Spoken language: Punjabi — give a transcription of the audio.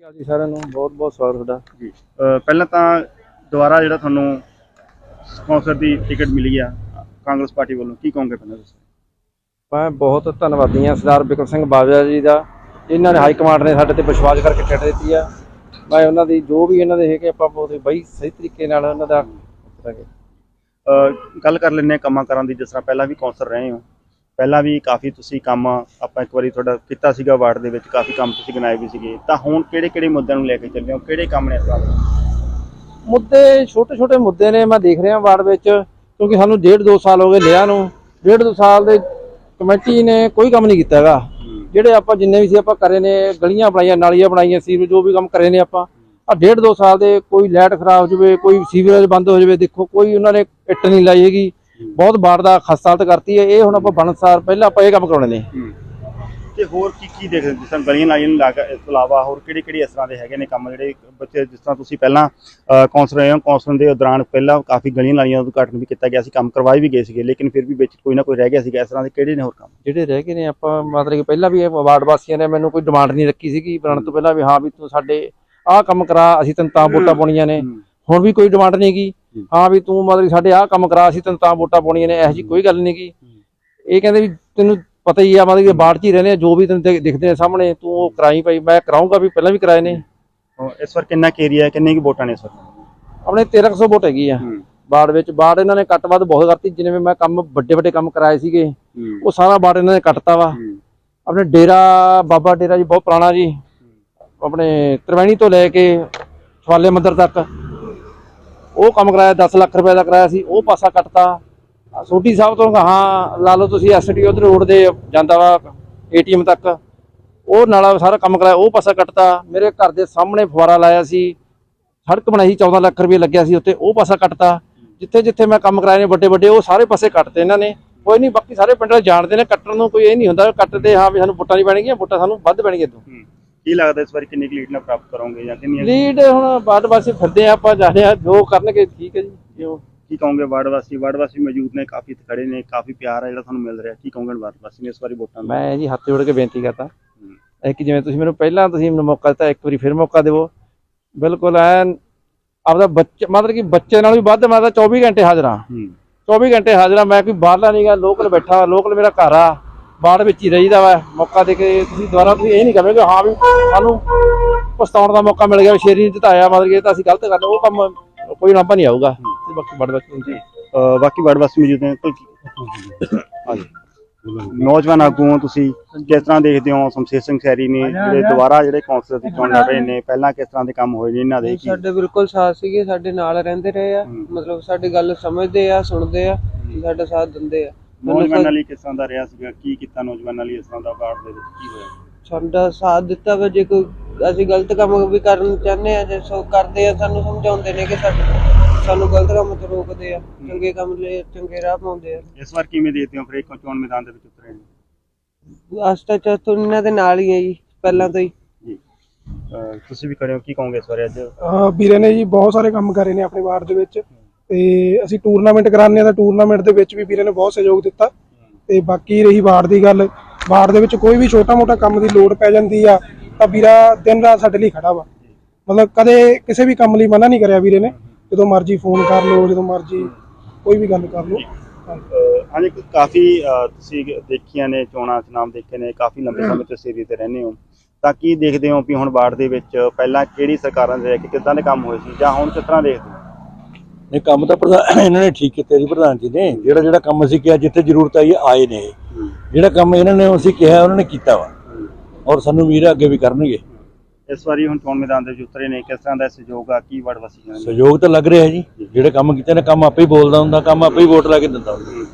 ਅਕਾਲ ਜੀ ਸਾਰਿਆਂ ਨੂੰ ਬਹੁਤ ਬਹੁਤ ਸਵਾਗਤ ਤੁਹਾਡਾ। ਜੀ। ਪਹਿਲਾਂ ਤਾਂ ਦੁਬਾਰਾ ਜਿਹੜਾ ਤੁਹਾਨੂੰ ਸਪਾਂਸਰ ਦੀ ਟਿਕਟ ਮਿਲੀ ਆ ਕਾਂਗਰਸ ਪਾਰਟੀ ਵੱਲੋਂ ਕੀ ਕਹੋਗੇ ਪਹਿਲਾਂ ਤੁਸੀਂ? ਮੈਂ ਬਹੁਤ ਧੰਨਵਾਦੀ ਹਾਂ ਸਰਦਾਰ ਬਿਕਰਮ ਸਿੰਘ ਬਾਜਵਾ ਜੀ ਦਾ। ਇਹਨਾਂ ਨੇ ਹਾਈ ਕਮਾਂਡ ਨੇ ਸਾਡੇ ਤੇ ਵਿਸ਼ਵਾਸ ਕਰਕੇ ਟਿਕਟ ਦਿੱਤੀ ਆ। ਮੈਂ ਉਹਨਾਂ ਦੀ ਜੋ ਵੀ ਇਹਨਾਂ ਦੇ ਹੈਗੇ ਆਪਾਂ ਉਹਦੇ ਬਈ ਸਹੀ ਤਰੀਕੇ ਨਾਲ ਉਹਨਾਂ ਦਾ ਕਰਾਂਗੇ ਗੱਲ ਕਰ ਲੈਂਦੇ ਹਾਂ ਕੰਮਾਂ ਕਰਾਂ ਦੀ ਜਿਸ ਤਰ੍ਹਾਂ ਪਹਿਲਾਂ ਵੀ ਕੌਂਸਲ ਰਹੇ ਹੋ। ਪਹਿਲਾਂ ਵੀ ਕਾਫੀ ਤੁਸੀਂ ਕੰਮ ਆਪਾਂ ਇੱਕ ਵਾਰੀ ਤੁਹਾਡਾ ਕੀਤਾ ਸੀਗਾ ਵਾਰਡ ਦੇ ਵਿੱਚ ਕਾਫੀ ਕੰਮ ਤੁਸੀਂ ਗਿਣਾਏ ਵੀ ਸੀਗੇ। ਤਾਂ ਹੁਣ ਕਿਹੜੇ ਕਿਹੜੇ ਮੁੱਦਿਆਂ ਨੂੰ ਲੈ ਕੇ ਚੱਲੇ ਹੋ? ਕਿਹੜੇ ਕੰਮ ਨੇ ਇਸ ਵਾਰ? ਮੁੱਦੇ ਛੋਟੇ ਛੋਟੇ ਮੁੱਦੇ ਨੇ ਮੈਂ ਦੇਖ ਰਿਹਾ ਵਾਰਡ ਵਿੱਚ ਕਿਉਂਕਿ ਸਾਨੂੰ ਡੇਢ ਦੋ ਸਾਲ ਹੋ ਗਏ ਲਿਆ ਨੂੰ। ਡੇਢ ਦੋ ਸਾਲ ਦੇ ਕਮੇਟੀ ਨੇ ਕੋਈ ਕੰਮ ਨਹੀਂ ਕੀਤਾ ਹੈਗਾ। ਜਿਹੜੇ ਆਪਾਂ ਜਿੰਨੇ ਵੀ ਸੀ ਆਪਾਂ ਕਰੇ ਨੇ ਗਲੀਆਂ ਬਣਾਈਆਂ ਨਾਲੀਆਂ ਬਣਾਈਆਂ ਸੀ ਜੋ ਵੀ ਕੰਮ ਕਰੇ ਨੇ ਆਪਾਂ। ਆ ਡੇਢ ਦੋ ਸਾਲ ਦੇ ਕੋਈ ਲਾਈਟ ਖਰਾਬ ਹੋ ਜਾਵੇ ਕੋਈ ਸੀਵਰੇਜ ਬੰਦ ਹੋ ਜਾਵੇ ਦੇਖੋ ਕੋਈ ਉਹਨਾਂ ਨੇ ਇੱਟ ਨਹੀਂ ਲਾਈ ਹੈਗੀ। ਬਹੁਤ ਬਾੜ ਦਾ ਖਸਤਾਲਤ ਕਰਤੀ ਹੈ। ਇਹ ਹੁਣ ਆਪਾਂ ਬਣਸਾਰ ਪਹਿਲਾਂ ਆਪਾਂ ਇਹ ਕੰਮ ਕਰਾਉਣੇ ਨੇ। ਤੇ ਹੋਰ ਕੀ ਕੀ ਦੇਖਦੇ ਜਿਸ ਤਰ੍ਹਾਂ ਗਲੀਆਂ ਨਾਲੀਆਂ ਨੂੰ ਲਾ ਕੇ ਇਸ ਤੋਂ ਇਲਾਵਾ ਹੋਰ ਕਿਹੜੇ ਕਿਹੜੇ ਇਸ ਤਰ੍ਹਾਂ ਦੇ ਹੈਗੇ ਨੇ ਕੰਮ ਜਿਹੜੇ ਬੱਚੇ ਜਿਸ ਤਰ੍ਹਾਂ ਤੁਸੀਂ ਪਹਿਲਾਂ ਕੌਂਸਲ ਰਹੇ ਹੋ ਕੌਂਸਲ ਦੇ ਦੌਰਾਨ ਪਹਿਲਾਂ ਕਾਫੀ ਗਲੀਆਂ ਨਾਲੀਆਂ ਦਾ ਉਦਘਾਟਨ ਵੀ ਕੀਤਾ ਗਿਆ ਸੀ ਕੰਮ ਕਰਵਾਏ ਵੀ ਗਏ ਸੀਗੇ ਲੇਕਿਨ ਫਿਰ ਵੀ ਵਿੱਚ ਕੋਈ ਨਾ ਕੋਈ ਰਹਿ ਗਿਆ ਸੀਗਾ। ਇਸ ਤਰ੍ਹਾਂ ਦੇ ਕਿਹੜੇ ਨੇ ਹੋਰ ਕੰਮ? ਜਿਹੜੇ ਰਹਿ ਗਏ ਨੇ ਆਪਾਂ ਮਤਲਬ ਕਿ ਪਹਿਲਾਂ ਵੀ ਇਹ ਵਾਰਡ ਵਾਸੀਆਂ ਨੇ ਮੈਨੂੰ ਕੋਈ ਡਿਮਾਂਡ ਨਹੀਂ ਰੱਖੀ ਸੀਗੀ। ਬਣਨ ਤੋਂ ਪਹਿਲਾਂ ਵੀ ਹਾਂ ਵੀ ਤੂੰ ਸਾਡੇ ਆਹ ਕੰਮ ਕਰਾ ਅਸੀਂ ਤੈਨੂੰ ਤਾਂ ਵੋਟਾਂ ਪਾਉਣੀਆਂ ਨੇ। ਹੁਣ ਵੀ ਕੋਈ ਡਿਮਾਂਡ ਨਹੀਂ ਗੀ ਹਾਂ ਵੀ ਤੂੰ ਮਤਲਬ ਕਿ ਸਾਡੇ ਆਹ ਕੰਮ ਕਰਾ ਅਸੀਂ ਤੈਨੂੰ ਤਾਂ ਵੋਟਾਂ ਪਾਉਣੀਆਂ ਨੇ ਇਹੋ ਜੀ ਕੋਈ ਗੱਲ ਨਹੀਂ ਗੀ। ਇਹ ਕਹਿੰਦੇ ਵੀ ਤੈਨੂੰ ਪਤਾ ਹੀ ਆ ਮਤਲਬ ਕਿ ਬਾੜ 'ਚ ਹੀ ਰਹਿੰਦੇ ਆ ਜੋ ਵੀ ਤੈਨੂੰ ਦਿਖ- ਦਿਖਦੇ ਨੇ ਸਾਹਮਣੇ ਤੂੰ ਉਹ ਕਰਾਈ ਭਾਈ ਮੈਂ ਕਰਾਉਂਗਾ ਵੀ ਪਹਿਲਾਂ ਵੀ ਕਰਾਏ ਨੇ। ਇਸ ਵਾਰ ਕਿੰਨਾ ਕੁ ਏਰੀਆ ਹੈ ਕਿੰਨੇ ਕੀ ਵੋਟਾਂ ਨੇ ਇਸ ਵਾਰ? ਆਪਣੇ 1300 ਵੋਟ ਹੈਗੀ ਆ। ਬਾੜ ਵਿੱਚ ਬਾੜ ਇਹਨਾਂ ਨੇ ਕੱਟ ਵੱਧ ਬਹੁਤ ਕਰਤੀ ਜਿਵੇਂ ਮੈਂ ਕੰਮ ਵੱਡੇ ਵੱਡੇ ਕੰਮ ਕਰਾਏ ਸੀਗੇ ਉਹ ਸਾਰਾ ਬਾੜ ਇਹਨਾਂ ਨੇ ਕੱਟਤਾ ਵਾ। ਆਪਣੇ ਡੇਰਾ ਬਾਬਾ ਡੇਰਾ ਜੀ ਬਹੁਤ ਪੁਰਾਣਾ ਜੀ। ਆਪਣੇ ਤ੍ਰਿਵੇਣੀ ਤੋਂ ਲੈ ਕੇ ਸਵਾਲੇ ਮੰਦਿਰ ਤੱਕ। ਉਹ ਕੰਮ ਕਰਾਇਆ 10 ਲੱਖ ਰੁਪਏ ਦਾ ਕਰਾਇਆ ਸੀ, ਉਹ ਪਾਸਾ ਕੱਟਤਾ। ਆਹ ਸੋਢੀ ਸਾਹਿਬ ਤੋਂ ਹਾਂ ਲਾ ਲਓ ਤੁਸੀਂ ਐਸਟੀ ਉਧਰ ਰੋਡ ਦੇ ਜਾਂਦਾ ਵਾ ਏਟੀਐਮ ਤੱਕ। ਉਹ ਨਾਲਾ ਸਾਰਾ ਕੰਮ ਕਰਾਇਆ, ਉਹ ਪਾਸਾ ਕੱਟਤਾ। ਮੇਰੇ ਘਰ ਦੇ ਸਾਹਮਣੇ ਫੁਆਰਾ ਲਾਇਆ ਸੀ। ਸੜਕ ਬਣਾਈ ਸੀ 14 ਲੱਖ ਰੁਪਏ ਲੱਗਿਆ ਸੀ ਉੱਤੇ, ਉਹ ਪਾਸਾ ਕੱਟਤਾ। ਜਿੱਥੇ ਜਿੱਥੇ ਮੈਂ ਕੰਮ ਕਰਾਏ ਨੇ ਵੱਡੇ ਵੱਡੇ, ਉਹ ਸਾਰੇ ਪਾਸੇ ਕੱਟਤੇ ਇਹਨਾਂ ਨੇ। ਕੋਈ ਨਹੀਂ, ਬਾਕੀ ਸਾਰੇ ਪਿੰਡ ਜਾਣਦੇ ਨੇ, ਕੱਟਣ ਨੂੰ ਕੋਈ ਇਹ ਨਹੀਂ ਹੁੰਦਾ, ਕੱਟਦੇ ਹਾਂ ਵੀ ਸਾਨੂੰ ਬੁੱਟਾਂ ਨਹੀਂ ਪੈਣਗੀਆਂ ਬੁੱਟਾਂ ਸਾਨੂੰ ਵੱਧ ਪੈਣਗੀਆਂ ਤੋਂ ਕੀ ਲੱਗਦਾ ਇਸ ਵਾਰੀ ਕਿੰਨੀ ਲੀਡ ਨਾਲ ਪ੍ਰਾਪਤ ਕਰੋਗੇ ਜਾਂ ਕਿੰਨੀ ਲੀਡ ਹੁਣ ਬਾਅਦ ਵਾਸੀ ਫਿਰਦੇ ਆ ਆਪਾਂ ਜਾਣੇ ਆ ਜੋ ਕਰਨਗੇ ਠੀਕ ਹੈ ਜੀ ਜੋ ਕੀ ਕਹੋਗੇ ਵਾਰਡ ਵਾਸੀ? ਵਾਰਡ ਵਾਸੀ ਮੌਜੂਦ ਨੇ ਕਾਫੀ ਖੜੇ ਨੇ ਕਾਫੀ ਪਿਆਰ ਹੈ ਜਿਹੜਾ ਤੁਹਾਨੂੰ ਮਿਲ ਰਿਹਾ। ਕੀ ਕਹੋਗੇ ਵਾਰਡ ਵਾਸੀ ਨੇ ਇਸ ਵਾਰੀ ਵੋਟਾਂ ਦਾ ਮੈਂ ਜੀ ਹੱਥ ਜੋੜ ਕੇ ਬੇਨਤੀ ਕਰਦਾ। ਇੱਕ ਜਿਵੇਂ ਤੁਸੀਂ ਮੈਨੂੰ ਪਹਿਲਾਂ ਤੁਸੀਂ ਮੈਨੂੰ ਮੌਕਾ ਦਿੱਤਾ ਇੱਕ ਵਾਰੀ ਫਿਰ ਮੌਕਾ ਦਿਵੋ। ਬਿਲਕੁਲ ਐਨ ਆਪਦਾ ਬੱਚੇ ਮਤਲਬ ਕਿ ਬੱਚੇ ਨਾਲ ਵੀ ਵੱਧ ਮੈਂ ਤਾਂ 24 ਘੰਟੇ ਹਾਜ਼ਰ ਹਾਂ। ਹੂੰ। 24 ਘੰਟੇ ਹਾਜ਼ਰ ਮੈਂ ਕੋਈ ਬਾਹਰਲਾ ਨਹੀਂਗਾ ਲੋਕਲ ਬੈਠਾ ਲੋਕਲ ਮੇਰਾ ਘਰ ਆ। ਬਾੜ ਵਿੱਚ ਹੀ ਰਹੀਦਾ ਵਾ। ਮੌਕਾ ਦੇ ਕੇ ਤੁਸੀਂ ਦੁਬਾਰਾ ਤੁਸੀਂ ਇਹ ਨਹੀਂ ਕਹੋਗੇ ਹਾਂ ਵੀ ਸਾਨੂੰ ਪਛਤਾਉਣ ਦਾ ਮੌਕਾ ਮਿਲ ਗਿਆ ਸ਼ੇਰੀ ਨੇ ਜਿਤਾਇਆ ਮਤਲਬ ਕਿ ਇਹ ਤਾਂ ਅਸੀਂ ਗਲਤ ਕਰ ਉਹ ਕੰਮ ਕੋਈ ਨਾਂਭਾ ਨਹੀਂ ਆਊਗਾ। ਤੇ ਬਾਕੀ ਬੜ ਬੜ ਤੁਸੀਂ ਅਹ ਬਾਕੀ ਵਾਰਡ ਵਾਸੀ ਮੌਜੂਦ ਨੇ ਕੋਈ ਹਾਂਜੀ। ਨੌਜਵਾਨ ਆਗੂ ਤੁਸੀਂ ਕਿਸ ਤਰ੍ਹਾਂ ਦੇਖਦੇ ਹੋ? ਸ਼ਮਸ਼ੇਰ ਸਿੰਘ ਖੈਰੀ ਨੇ ਜਿਹੜੇ ਦੁਬਾਰਾ ਜਿਹੜੇ ਕੌਂਸਲਰ ਦੀ ਚੋਣ ਲੜ ਰਹੇ ਨੇ ਪਹਿਲਾਂ ਕਿਸ ਤਰ੍ਹਾਂ ਦੇ ਕੰਮ ਹੋਏ ਨੇ ਇਹਨਾਂ ਦੇ ਕੀ? ਸਾਡੇ ਬਿਲਕੁਲ ਸਾਥ ਸੀਗੇ ਸਾਡੇ ਨਾਲ ਰਹਿੰਦੇ ਰਹੇ ਆ। ਮਤਲਬ ਸਾਡੀ ਗੱਲ ਸਮਝਦੇ ਆ ਸੁਣਦੇ ਆ ਸਾਡਾ ਸਾਥ ਦਿੰਦੇ ਆ। ਨੌਜਵਾਨਾਂ ਲਈ ਕਿਸ ਤਰ੍ਹਾਂ ਦਾ ਰਿਹਾ ਸੀਗਾ? ਕੀ ਕੀਤਾ ਨੌਜਵਾਨਾਂ ਲਈ ਇਸ ਤਰ੍ਹਾਂ ਦਾ ਵਾਰਡ ਦੇ ਵਿੱਚ? ਕੀ ਹੋਇਆ? ਸਾਡਾ ਸਾਥ ਦਿੱਤਾ ਵਾ ਜੇ ਕੋਈ ਅਸੀਂ ਗਲਤ ਕੰਮ ਵੀ ਕਰਨ ਚਾਹੁੰਦੇ ਆ ਜੇ ਸੋ ਕਰਦੇ ਆ ਸਾਨੂੰ ਸਮਝਾਉਂਦੇ ਨੇ ਕਿ ਸਾਡੇ ਸਾਨੂੰ ਗਲਤ ਕੰਮ ਤੋਂ ਰੋਕਦੇ ਆ ਚੰਗੇ ਕੰਮ ਲਈ ਚੰਗੇ ਰਾਹ ਪਾਉਂਦੇ ਆ। ਇਸ ਵਾਰ ਕਿਵੇਂ ਦੇਖਦੇ ਹੋ ਫਿਰ ਇੱਕ ਚੋਣ ਮੈਦਾਨ ਦੇ ਵਿੱਚ ਉਤਰੇ ਨੇ। ਆਸਤਾ ਚਾਤੋ ਇਹਨਾਂ ਦੇ ਨਾਲ ਹੀ ਆ ਜੀ ਪਹਿਲਾਂ ਤੋਂ ਹੀ। ਤੁਸੀਂ ਵੀ ਹੋ ਕੀ ਕਹੋਗੇ ਇਸ ਅੱਜ? ਵੀਰੇ ਨੇ ਜੀ ਬਹੁਤ ਸਾਰੇ ਕੰਮ ਕਰੇ ਨੇ ਆਪਣੇ ਵਾਰਡ ਦੇ ਵਿੱਚ। ਤੇ ਅਸੀਂ ਟੂਰਨਾਮੈਂਟ ਕਰਾਉਂਦੇ ਆ ਤਾਂ ਟੂਰਨਾਮੈਂਟ ਦੇ ਵਿੱਚ ਵੀ ਵੀਰੇ ਨੇ ਬਹੁਤ ਸਹਿਯੋਗ ਦਿੱਤਾ। ਤੇ ਬਾਕੀ ਰਹੀ ਵਾਰਡ ਦੀ ਗੱਲ ਵਾਰਡ ਦੇ ਵਿੱਚ ਕੋਈ ਵੀ ਛੋਟਾ-ਮੋਟਾ ਕੰਮ ਦੀ ਲੋੜ ਪੈ ਜਾਂਦੀ ਆ, ਤਾਂ ਵੀਰਾ ਦਿਨ ਰਾਤ ਸਾਡੇ ਲਈ ਖੜਾ ਵਾ। ਮਤਲਬ ਕਦੇ ਕਿਸੇ ਵੀ ਕੰਮ ਲਈ ਮਨਾ ਨਹੀਂ ਕਰਿਆ ਵੀਰੇ ਨੇ। ਜਦੋਂ ਮਰਜ਼ੀ ਫੋਨ ਕਰ ਲਓ, ਜਦੋਂ ਮਰਜ਼ੀ ਕੋਈ ਵੀ ਗੱਲ ਕਰ ਲਓ। ਹਾਂਜੀ। ਕਾਫੀ ਤੁਸੀਂ ਦੇਖੀਆਂ ਨੇ, ਚੋਣਾਂ ਚ ਨਾਮ ਦੇਖੇ ਨੇ, ਕਾਫੀ ਲੰਬੇ ਸਮੇਂ ਤੋਂ ਸੇਰੀ ਤੇ ਰਹਿੰਦੇ ਹੋ। ਤਾਂ ਕੀ ਦੇਖਦੇ ਹੋ ਵੀ ਹੁਣ ਵਾਰਡ ਦੇ ਵਿੱਚ ਪਹਿਲਾਂ ਕਿਹੜੀ ਸਰਕਾਰਾਂ ਦੇ ਰਹਿ ਕੇ ਕਿੱਦਾਂ ਦੇ ਕੰਮ ਹੋਏ ਸੀ ਜਾਂ ਹੁਣ ਕਿਸ ਤਰ੍ਹਾਂ ਦੇਖਦੇ ਹੋ? ਇਹ ਕੰਮ ਤਾਂ ਪ੍ਰਧਾਨ ਇਹਨਾਂ ਨੇ ਠੀਕ ਕੀਤੇ ਜੀ ਪ੍ਰਧਾਨ ਜੀ ਨੇ। ਜਿਹੜਾ ਜਿਹੜਾ ਕੰਮ ਅਸੀਂ ਕਿਹਾ ਜਿੱਥੇ ਜ਼ਰੂਰਤ ਆਈ ਆਏ ਨੇ। ਜਿਹੜਾ ਕੰਮ ਇਹਨਾਂ ਨੇ ਅਸੀਂ ਕਿਹਾ ਉਹਨਾਂ ਨੇ ਕੀਤਾ ਵਾ। ਔਰ ਸਾਨੂੰ ਹੈ ਅੱਗੇ ਵੀ ਕਰਨਗੇ। ਇਸ ਵਾਰੀ ਹੁਣ ਚੋਣ ਮੈਦਾਨ ਦੇ ਵਿੱਚ ਉਤਰੇ ਨੇ ਕਿਸ ਤਰ੍ਹਾਂ ਦਾ ਸਹਿਯੋਗ ਆ ਕੀ ਵਾਰਡ ਵਾਸੀ ਨੇ? ਸਹਿਯੋਗ ਤਾਂ ਲੱਗ ਰਿਹਾ ਜੀ। ਜਿਹੜੇ ਕੰਮ ਕੀਤੇ ਨੇ ਕੰਮ ਆਪੇ ਹੀ ਬੋਲਦਾ ਹੁੰਦਾ ਕੰਮ ਆਪੇ ਹੀ ਵੋਟ ਲਾ ਕੇ ਦਿੰਦਾ ਹੁੰਦਾ।